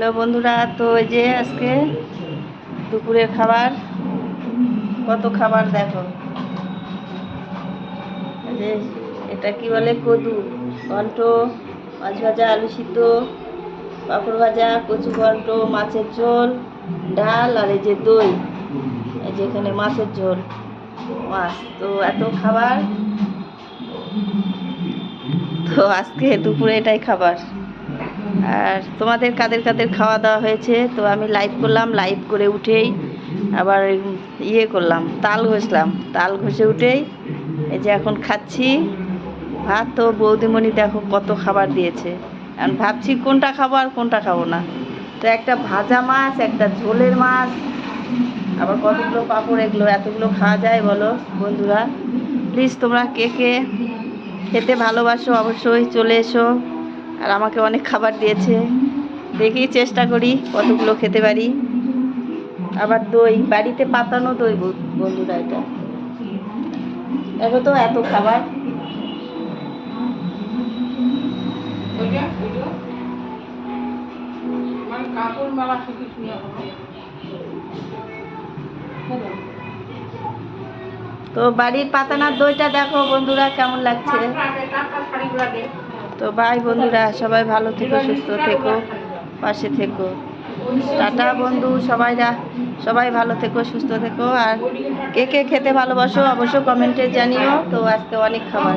Hello বন্ধুরা, তো এই যে আজকে দুপুরের খাবার, কত খাবার দেখো? যে এটা কি বলে? কদু, ঘন্ট, মাছ ভাজা, আলু সিদ্ধ, পাঁপড় ভাজা, কচু ঘন্ট, মাছের ঝোল, ডাল আর এই যে দই। এই যে এখানে মাছের ঝোল, মাছ। তো এত খাবার। তো আজকে দুপুরে এটাই খাবার। আর তোমাদের কাদের কাদের খাওয়া দাওয়া হয়েছে? তো আমি লাইভ করলাম লাইভ করে উঠেই আবার ইয়ে করলাম, তাল ঘষলাম। তাল ঘষে উঠেই এই যে এখন খাচ্ছি। ভাত তো বৌদিমণি দেখো কত খাবার দিয়েছে। এখন ভাবছি কোনটা খাব আর কোনটা খাব না। তো একটা ভাজা মাছ, একটা ঝোলের মাছ, আবার কতগুলো পাঁপড়, এগুলো এতগুলো খাওয়া যায় বলো বন্ধুরা। প্লিজ তোমরা কে কে খেতে ভালোবাসো অবশ্যই চলে এসো। আর আমাকে অনেক খাবার দিয়েছে। দেখি চেষ্টা করি কতগুলো খেতে পারি। আবার দই, বাড়িতে পাতানো দই বন্ধুরা এটা। দেখো তো এত খাবার। তো বাড়ির পাতানার দইটা দেখো বন্ধুরা কেমন লাগছে। তো ভাই বন্ধুরা, সবাই ভালো থেকো, সুস্থ থেকো, পাশে থেকো। টাটা বন্ধু সবাইরা সবাই ভালো থেকো, সুস্থ থেকো। আর কে কে খেতে ভালোবাসো অবশ্য কমেন্টে জানিও। তো আজকে অনেক খাবার।